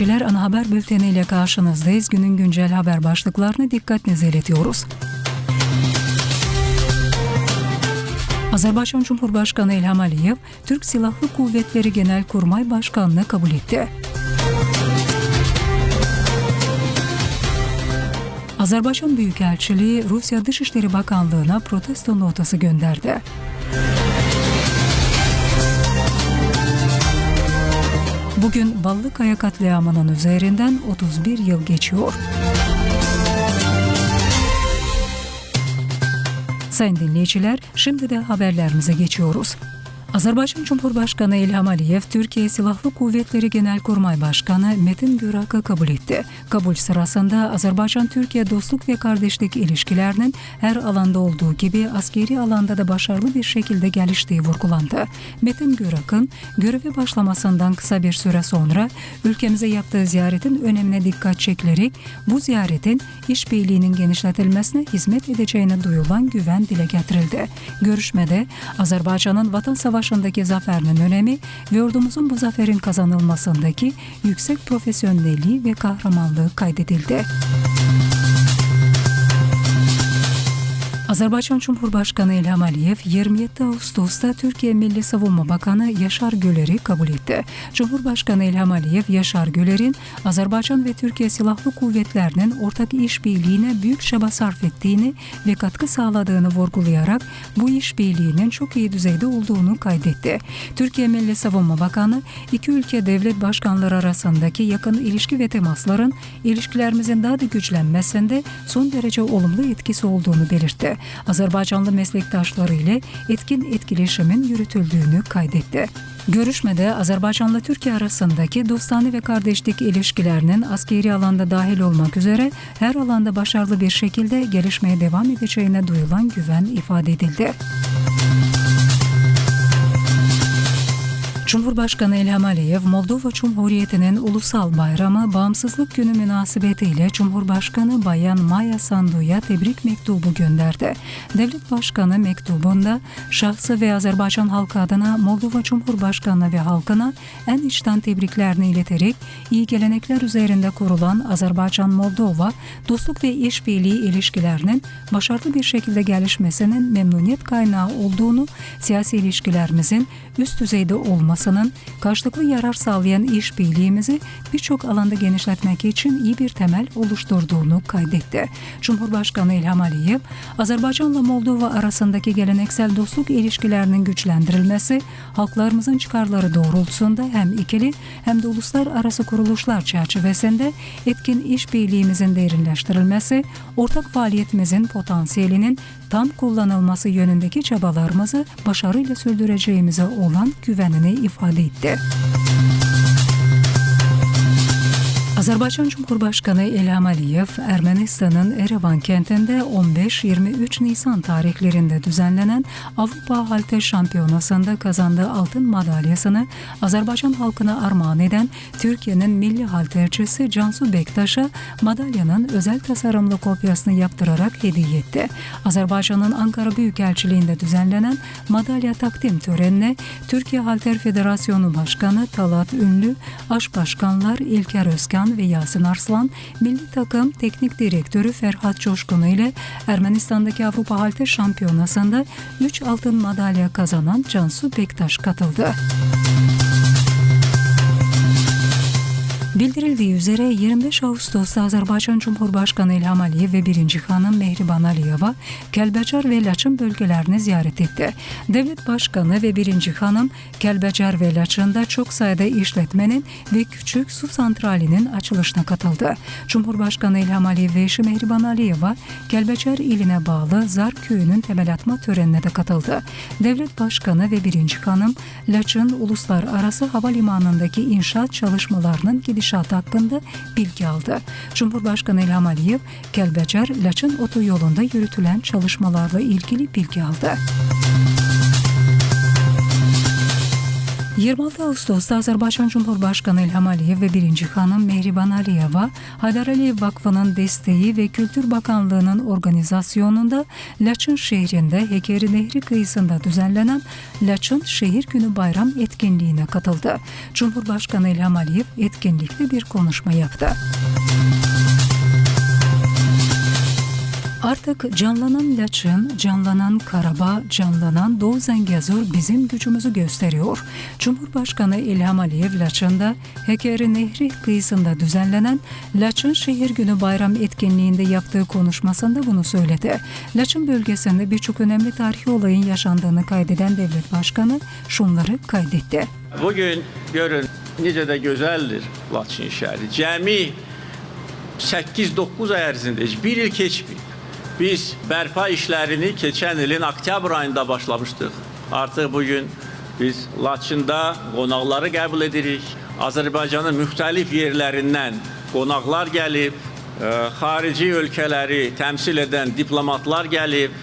dinleyiciler ana haber bülteniyle karşınızdayız. Günün güncel haber başlıklarını dikkatinize iletiyoruz. Azerbaycan Cumhurbaşkanı İlham Aliyev, Türk Silahlı Kuvvetleri Genelkurmay Başkanlığı kabul etti. Azerbaycan Büyükelçiliği Rusya Dışişleri Bakanlığı'na protesto notası gönderdi. Bugün Ballıkaya katliamının üzerinden 31 yıl geçiyor. Sayın dinleyiciler, şimdi de haberlerimize geçiyoruz. Azerbaycan Cumhurbaşkanı İlham Aliyev, Türkiye Silahlı Kuvvetleri Genelkurmay Başkanı Metin Gürak'ı kabul etti. Kabul sırasında Azerbaycan-Türkiye dostluk ve kardeşlik ilişkilerinin her alanda olduğu gibi askeri alanda da başarılı bir şekilde geliştiği vurgulandı. Metin Gürak'ın görevi başlamasından kısa bir süre sonra ülkemize yaptığı ziyaretin önemine dikkat çekilerek bu ziyaretin işbirliğinin genişletilmesine hizmet edeceğine duyulan güven dile getirildi. Görüşmede Azerbaycan'ın vatan savaşı Savaşı'ndaki zaferinin önemi ve ordumuzun bu zaferin kazanılmasındaki yüksek profesyonelliği ve kahramanlığı kaydedildi. Azerbaycan Cumhurbaşkanı İlham Aliyev 27 Ağustos'ta Türkiye Milli Savunma Bakanı Yaşar Güler'i kabul etti. Cumhurbaşkanı İlham Aliyev, Yaşar Güler'in Azerbaycan ve Türkiye Silahlı Kuvvetlerinin ortak işbirliğine büyük çaba sarf ettiğini ve katkı sağladığını vurgulayarak bu işbirliğinin çok iyi düzeyde olduğunu kaydetti. Türkiye Milli Savunma Bakanı, iki ülke devlet başkanları arasındaki yakın ilişki ve temasların ilişkilerimizin daha da güçlenmesinde son derece olumlu etkisi olduğunu belirtti. Azerbaycanlı meslektaşları ile etkin etkileşimin yürütüldüğünü kaydetti. Görüşmede Azerbaycan'la Türkiye arasındaki dostane ve kardeşlik ilişkilerinin askeri alanda dahil olmak üzere her alanda başarılı bir şekilde gelişmeye devam edeceğine duyulan güven ifade edildi. Cumhurbaşkanı İlham Aliyev, Moldova Cumhuriyeti'nin ulusal bayramı Bağımsızlık Günü münasebetiyle Cumhurbaşkanı Bayan Maya Sandu'ya tebrik mektubu gönderdi. Devlet Başkanı mektubunda şahsı ve Azerbaycan halkı adına Moldova Cumhurbaşkanı ve halkına en içten tebriklerini ileterek iyi gelenekler üzerinde kurulan Azerbaycan-Moldova dostluk ve işbirliği ilişkilerinin başarılı bir şekilde gelişmesinin memnuniyet kaynağı olduğunu, siyasi ilişkilerimizin üst düzeyde olması olmasının karşılıklı yarar sağlayan işbirliğimizi birçok alanda genişletmek için iyi bir temel oluşturduğunu kaydetti. Cumhurbaşkanı İlham Aliyev, Azerbaycanla Moldova arasındaki geleneksel dostluk ilişkilerinin güçlendirilmesi, halklarımızın çıkarları doğrultusunda hem ikili hem de uluslararası kuruluşlar çerçevesinde etkin işbirliğimizin derinleştirilmesi, ortak faaliyetimizin potansiyelinin tam kullanılması yönündeki çabalarımızı başarıyla sürdüreceğimize olan güvenini ifade etti. Azerbaycan Cumhurbaşkanı İlham Aliyev, Ermenistan'ın Erevan kentinde 15-23 Nisan tarihlerinde düzenlenen Avrupa Halter Şampiyonası'nda kazandığı altın madalyasını Azerbaycan halkına armağan eden Türkiye'nin milli haltercisi Cansu Bektaş'a madalyanın özel tasarımlı kopyasını yaptırarak hediye etti. Azerbaycan'ın Ankara Büyükelçiliğinde düzenlenen madalya takdim törenine Türkiye Halter Federasyonu Başkanı Talat Ünlü, Aş Başkanlar İlker Özkan ve Yasin Arslan, milli takım teknik direktörü Ferhat Coşkun ile Ermenistan'daki Avrupa Halter Şampiyonası'nda 3 altın madalya kazanan Cansu Bektaş katıldı. Bildirildiği üzere 25 Ağustos'ta Azerbaycan Cumhurbaşkanı İlham Aliyev ve 1. Hanım Mehriban Aliyeva Kelbecar ve Laçın bölgelerini ziyaret etti. Devlet Başkanı ve 1. Hanım Kelbecar ve Laçın'da çok sayıda işletmenin ve küçük su santralinin açılışına katıldı. Cumhurbaşkanı İlham Aliyev ve eşi Mehriban Aliyeva Kelbecar iline bağlı Zar köyünün temel atma törenine de katıldı. Devlet Başkanı ve 1. Hanım Laçın Uluslararası Havalimanı'ndaki inşaat çalışmalarının gidiş gidişat hakkında bilgi aldı. Cumhurbaşkanı İlham Aliyev, Kelbecer, Laçın otoyolunda yürütülen çalışmalarla ilgili bilgi aldı. 26 Ağustos'ta Azerbaycan Cumhurbaşkanı İlham Aliyev ve 1. Hanım Mehriban Aliyeva, Haydar Aliyev Vakfı'nın desteği ve Kültür Bakanlığı'nın organizasyonunda Laçın şehrinde Hekeri Nehri kıyısında düzenlenen Laçın Şehir Günü Bayram etkinliğine katıldı. Cumhurbaşkanı İlham Aliyev etkinlikte bir konuşma yaptı. Artık canlanan Laçın, canlanan Karabağ, canlanan Doğu Zengezur bizim gücümüzü gösteriyor. Cumhurbaşkanı İlham Aliyev Laçın'da Hekeri Nehri kıyısında düzenlenen Laçın Şehir Günü Bayram etkinliğinde yaptığı konuşmasında bunu söyledi. Laçın bölgesinde birçok önemli tarihi olayın yaşandığını kaydeden devlet başkanı şunları kaydetti. Bugün görün necə də gözəldir Laçın şəhəri. Cəmi 8-9 ay ərzində heç bir il keçməyib. Biz bərpa işlərini keçən ilin oktyabr ayında başlamışdıq. Artıq bugün biz Laçında qonaqları qəbul edirik. Azərbaycanın müxtəlif yerlərindən qonaqlar gəlib, ə, xarici ölkələri təmsil edən diplomatlar gəlib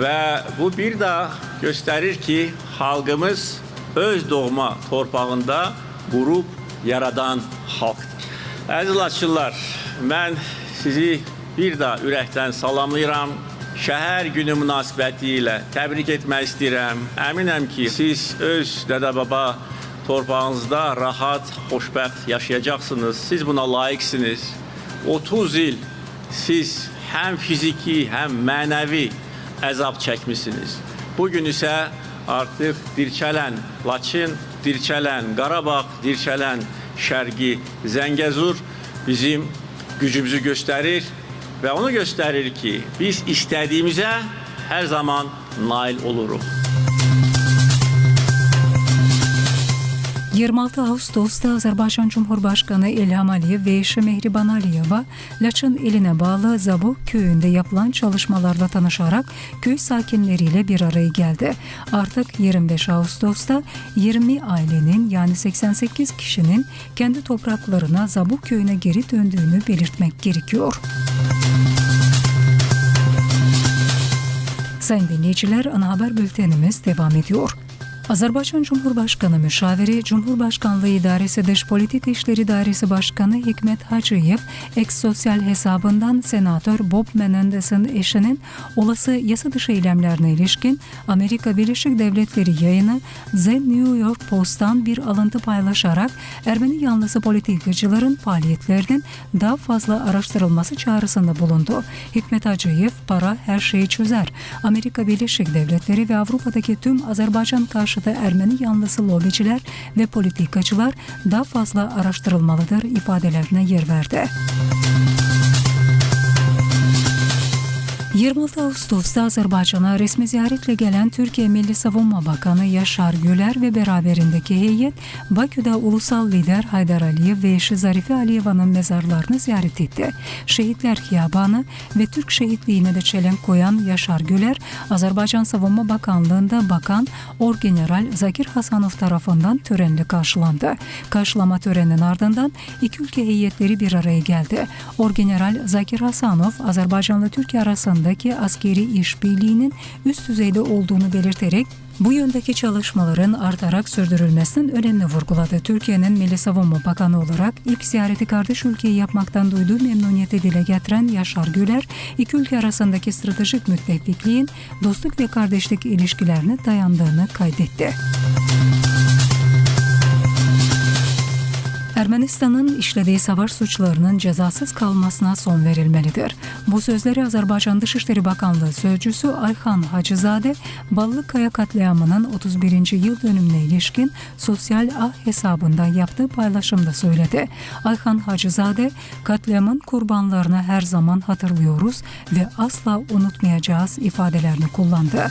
və bu bir daha göstərir ki, xalqımız öz doğma torpağında qurub yaradan xalqdır. Əziz Laçınlar, mən sizi bir daha ürəkdən salamlayıram. Şəhər günü münasibəti ilə təbrik etmək istəyirəm. Əminəm ki, siz öz dədə-baba torpağınızda rahat, xoşbəxt yaşayacaqsınız. Siz buna layiqsiniz. 30 il siz həm fiziki, həm mənəvi əzab çəkmisiniz. Bugün isə artıq dirçələn Laçın, dirçələn Qarabağ, dirçələn Şərqi Zəngəzur bizim gücümüzü göstərir və onu göstərir ki, biz istədiyimizə hər zaman nail oluruq. 26 Ağustos'ta Azerbaycan Cumhurbaşkanı İlham Aliyev ve eşi Mehriban Aliyeva, Laçın iline bağlı Zabuk köyünde yapılan çalışmalarla tanışarak köy sakinleriyle bir araya geldi. Artık 25 Ağustos'ta 20 ailenin yani 88 kişinin kendi topraklarına Zabuk köyüne geri döndüğünü belirtmek gerekiyor. Sayın dinleyiciler, ana haber bültenimiz devam ediyor. Azerbaycan Cumhurbaşkanı Müşaviri, Cumhurbaşkanlığı İdaresi Dış Politika İşleri Dairesi Başkanı Hikmet Hacıyev, ex sosyal hesabından Senatör Bob Menendez'in eşinin olası yasa dışı eylemlerine ilişkin Amerika Birleşik Devletleri yayını The New York Post'tan bir alıntı paylaşarak Ermeni yanlısı politikacıların faaliyetlerinin daha fazla araştırılması çağrısında bulundu. Hikmet Hacıyev, para her şeyi çözer. Amerika Birleşik Devletleri ve Avrupa'daki tüm Azerbaycan karşıtı Ermeni yanlısı lobiciler ve politikacılar daha fazla araştırılmalıdır ifadelerine yer verdi. 26 Ağustos'ta Azerbaycan'a resmi ziyaretle gelen Türkiye Milli Savunma Bakanı Yaşar Güler ve beraberindeki heyet Bakü'de ulusal lider Haydar Aliyev ve eşi Zarife Aliyeva'nın mezarlarını ziyaret etti. Şehitler Hiyabanı ve Türk şehitliğine de çelenk koyan Yaşar Güler, Azerbaycan Savunma Bakanlığı'nda Bakan Orgeneral Zakir Hasanov tarafından törenle karşılandı. Karşılama töreninin ardından iki ülke heyetleri bir araya geldi. Orgeneral Zakir Hasanov, Azerbaycan'la Türkiye arasındaki askeri işbirliğinin üst düzeyde olduğunu belirterek bu yöndeki çalışmaların artarak sürdürülmesinin önemini vurguladı. Türkiye'nin Milli Savunma Bakanı olarak ilk ziyareti kardeş ülkeyi yapmaktan duyduğu memnuniyeti dile getiren Yaşar Güler, iki ülke arasındaki stratejik müttefikliğin dostluk ve kardeşlik ilişkilerine dayandığını kaydetti. Ermenistan'ın işlediği savaş suçlarının cezasız kalmasına son verilmelidir. Bu sözleri Azerbaycan Dışişleri Bakanlığı Sözcüsü Ayhan Hacızade, Ballıkaya katliamının 31. yıl dönümüne ilişkin sosyal ah hesabında yaptığı paylaşımda söyledi. Ayhan Hacızade, katliamın kurbanlarını her zaman hatırlıyoruz ve asla unutmayacağız ifadelerini kullandı.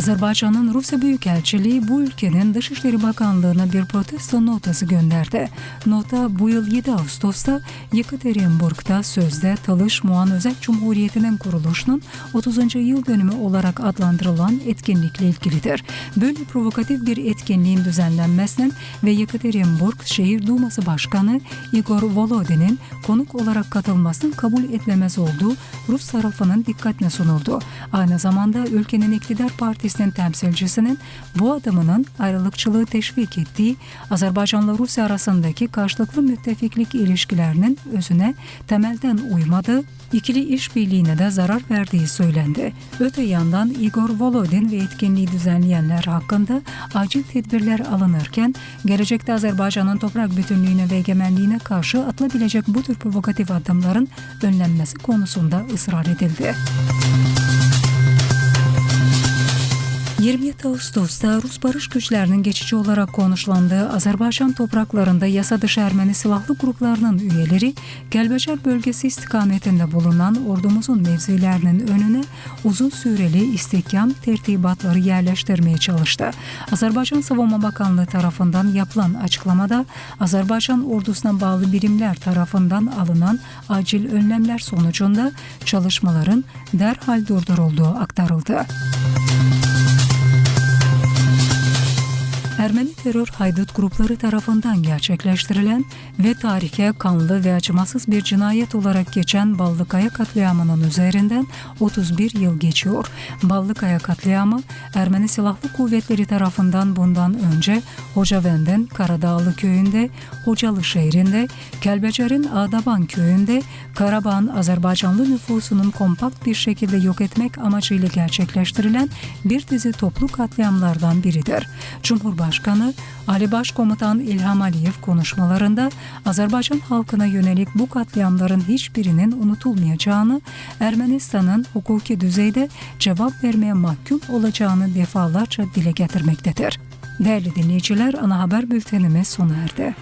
Azerbaycan'ın Rusya Büyükelçiliği bu ülkenin Dışişleri Bakanlığı'na bir protesto notası gönderdi. Nota bu yıl 7 Ağustos'ta Yekaterinburg'da sözde Talış Muan Özel Cumhuriyeti'nin kuruluşunun 30. yıl dönümü olarak adlandırılan etkinlikle ilgilidir. Böyle provokatif bir etkinliğin düzenlenmesinin ve Yekaterinburg Şehir Duması Başkanı Igor Volodin'in konuk olarak katılmasının kabul edilemez olduğu Rus tarafının dikkatine sunuldu. Aynı zamanda ülkenin iktidar partisi Partisi'nin temsilcisinin bu adımının ayrılıkçılığı teşvik ettiği Azerbaycan'la Rusya arasındaki karşılıklı müttefiklik ilişkilerinin özüne temelden uymadığı, ikili işbirliğine de zarar verdiği söylendi. Öte yandan Igor Volodin ve etkinliği düzenleyenler hakkında acil tedbirler alınırken gelecekte Azerbaycan'ın toprak bütünlüğüne ve egemenliğine karşı atılabilecek bu tür provokatif adımların önlenmesi konusunda ısrar edildi. 27 Ağustos'ta Rus barış güçlerinin geçici olarak konuşlandığı Azerbaycan topraklarında yasa dışı Ermeni silahlı gruplarının üyeleri Gelbecer bölgesi istikametinde bulunan ordumuzun mevzilerinin önüne uzun süreli istihkam tertibatları yerleştirmeye çalıştı. Azerbaycan Savunma Bakanlığı tarafından yapılan açıklamada Azerbaycan ordusuna bağlı birimler tarafından alınan acil önlemler sonucunda çalışmaların derhal durdurulduğu aktarıldı. Ermeni terör haydut grupları tarafından gerçekleştirilen ve tarihe kanlı ve acımasız bir cinayet olarak geçen Ballıkaya katliamının üzerinden 31 yıl geçiyor. Ballıkaya katliamı Ermeni Silahlı Kuvvetleri tarafından bundan önce Hocavend'in Karadağlı köyünde, Hocalı şehrinde, Kelbecer'in Ağdaban köyünde, Karabağ'ın Azerbaycanlı nüfusunun kompakt bir şekilde yok etmek amacıyla gerçekleştirilen bir dizi toplu katliamlardan biridir. Cumhurbaşkanı Ali Başkomutan İlham Aliyev konuşmalarında Azerbaycan halkına yönelik bu katliamların hiçbirinin unutulmayacağını, Ermenistan'ın hukuki düzeyde cevap vermeye mahkum olacağını defalarca dile getirmektedir. Değerli dinleyiciler, ana haber bültenimiz sona erdi.